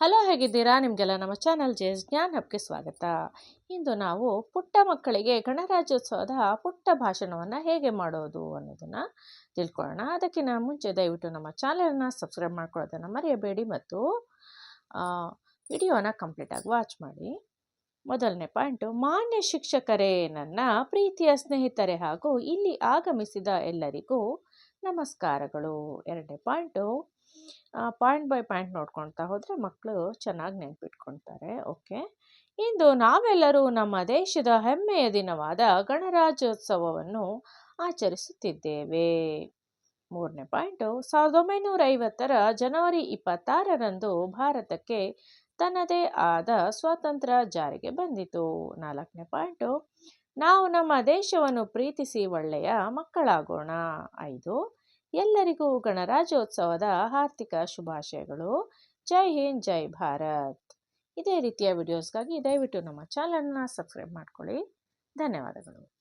Hello, ಹೇಗಿದ್ದೀರಾ? ನಿಮಗೆಲ್ಲ ನಮ್ಮ ಚಾನಲ್ ಜೆಸ್ ಜ್ಞಾನ್ ಹಬ್ಗೆ ಸ್ವಾಗತ. ಇಂದು ನಾವು ಪುಟ್ಟ ಮಕ್ಕಳಿಗೆ ಗಣರಾಜ್ಯೋತ್ಸವದ ಪುಟ್ಟ ಭಾಷಣವನ್ನು ಹೇಗೆ ಮಾಡೋದು ಅನ್ನೋದನ್ನು ತಿಳ್ಕೊಳ್ಳೋಣ. ಅದಕ್ಕಿಂತ ಮುಂಚೆ ದಯವಿಟ್ಟು ನಮ್ಮ ಚಾನಲನ್ನು ಸಬ್ಸ್ಕ್ರೈಬ್ ಮಾಡ್ಕೊಳ್ಳೋದನ್ನು ಮರೆಯಬೇಡಿ ಮತ್ತು ವಿಡಿಯೋನ ಕಂಪ್ಲೀಟಾಗಿ ವಾಚ್ ಮಾಡಿ. ಮೊದಲನೇ ಪಾಯಿಂಟು, ಮಾನ್ಯ ಶಿಕ್ಷಕರೇ ನನ್ನ ಪ್ರೀತಿಯ ಸ್ನೇಹಿತರೆ ಹಾಗೂ ಇಲ್ಲಿ ಆಗಮಿಸಿದ ಎಲ್ಲರಿಗೂ ನಮಸ್ಕಾರಗಳು. ಎರಡನೇ ಪಾಯಿಂಟು ಪಾಯಿಂಟ್ ಬೈ ಪಾಯಿಂಟ್ ನೋಡ್ಕೊಳ್ತಾ ಹೋದರೆ ಮಕ್ಕಳು ಚೆನ್ನಾಗಿ ನೆನ್ಪಿಟ್ಕೊಳ್ತಾರೆ, ಓಕೆ? ಇಂದು ನಾವೆಲ್ಲರೂ ನಮ್ಮ ದೇಶದ ಹೆಮ್ಮೆಯ ದಿನವಾದ ಗಣರಾಜ್ಯೋತ್ಸವವನ್ನು ಆಚರಿಸುತ್ತಿದ್ದೇವೆ. ಮೂರನೇ ಪಾಯಿಂಟು, ಸಾವಿರದ ಒಂಬೈನೂರ ಐವತ್ತರ ಜನವರಿ ಇಪ್ಪತ್ತಾರರಂದು ಭಾರತಕ್ಕೆ ತನ್ನದೇ ಆದ ಸ್ವಾತಂತ್ರ್ಯ ಜಾರಿಗೆ ಬಂದಿತು. ನಾಲ್ಕನೇ ಪಾಯಿಂಟು, ನಾವು ನಮ್ಮ ದೇಶವನ್ನು ಪ್ರೀತಿಸಿ ಒಳ್ಳೆಯ ಮಕ್ಕಳಾಗೋಣ. ಐದು, ಎಲ್ಲರಿಗೂ ಗಣರಾಜ್ಯೋತ್ಸವದ ಆರ್ಥಿಕ ಶುಭಾಶಯಗಳು. ಜೈ ಹಿಂದ್, ಜೈ ಭಾರತ್. ಇದೇ ರೀತಿಯ ವಿಡಿಯೋಸ್ಗಾಗಿ ದಯವಿಟ್ಟು ನಮ್ಮ ಚಾನಲ್ನ ಸಬ್ಸ್ಕ್ರೈಬ್ ಮಾಡ್ಕೊಳ್ಳಿ. ಧನ್ಯವಾದಗಳು.